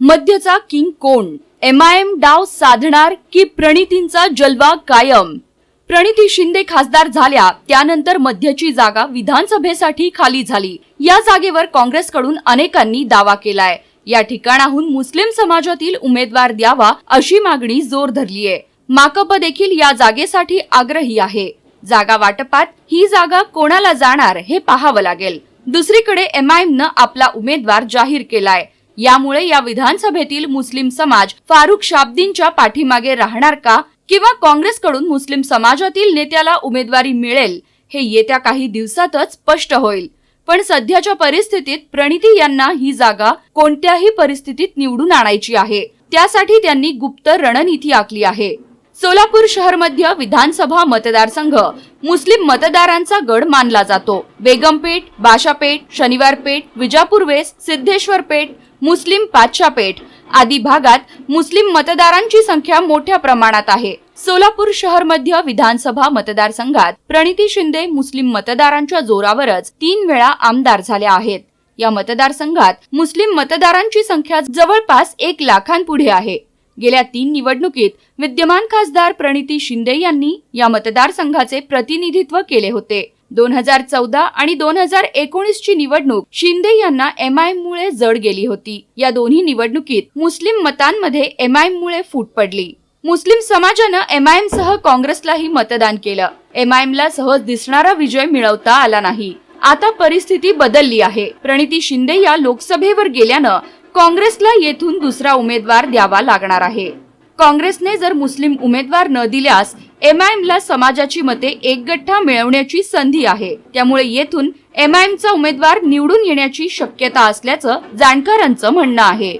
मध्यचा king कोण? M I M डाव साधणार की प्रणितींचा जलवा कायम? प्रणिती शिंदे खासदार झाल्या त्यानंतर मध्यची जागा विधानसभेसाठी खाली झाली. या जागेवर काँग्रेसकडून अनेकांनी दावा केलाय. या ठिकाणाहून मुस्लिम समाजातील उमेदवार द्यावा अशी मागणी जोर धरलीय. माकप देखील या जागेसाठी आग्रही आहे. जागा वाटपात ही जागा कोणाला जाणार हे पाहावं लागेल. दुसरीकडे एम न आपला उमेदवार जाहीर केलाय. यामुळे या विधानसभेतील मुस्लिम समाज फारुख शाब्दींच्या पाठीमागे राहणार का? किंवा काँग्रेसकडून मुस्लिम समाजातील नेत्याला उमेदवारी मिळेल? हे येत्या काही दिवसातच स्पष्ट होईल. पण सध्याच्या परिस्थितीत प्रणिती यांना ही जागा कोणत्याही परिस्थितीत निवडून आणायची आहे. त्यासाठी त्यांनी गुप्त रणनीती आखली आहे. सोलापूर शहर मध्य विधानसभा मतदारसंघ. मुस्लिम मतदारांचा गड मानला जातो. बेगमपेठ बाशापेठ शनिवारपेठ विजापूर वेस्ट सिद्धेश्वर पेठ मुस्लिम पाचशापेठ आदी भागात मुस्लिम मतदारांची संख्या मोठ्या प्रमाणात आहे. सोलापूर शहर मध्य विधानसभा मतदारसंघात प्रणिती शिंदे मुस्लिम मतदारांच्या जोरावरच तीन वेळा आमदार झाल्या आहेत. या मतदारसंघात मुस्लिम मतदारांची संख्या जवळपास एक लाखांपुढे आहे. गेल्या तीन निवडणुकीत विद्यमान खासदार प्रणिती शिंदे यांनी या मतदारसंघाचे प्रतिनिधित्व केले होते. दोन हजार चौदा आणि दोन हजार एकोणीस ची निवडणूक शिंदे यांना एम आय मुळे जड गेली होती. या दोन्ही निवडणुकीत मुस्लिम मतांमध्ये एम आय मुळे फूट पडली. मुस्लिम समाजानं एम आयएम सह काँग्रेसलाही मतदान केलं. एम ला सहज दिसणारा विजय मिळवता आला नाही. आता परिस्थिती बदलली आहे. प्रणिती शिंदे या लोकसभेवर गेल्यानं काँग्रेसला येथून दुसरा उमेदवार द्यावा लागणार आहे. काँग्रेसने जर मुस्लिम उमेदवार न दिल्यास एमआयएम ला समाजाची मते एकगठ्ठा मिळवण्याची संधी आहे. त्यामुळे येथून एमआयएमचा उमेदवार निवडून येण्याची शक्यता असल्याचं जाणकारांचं म्हणणं आहे.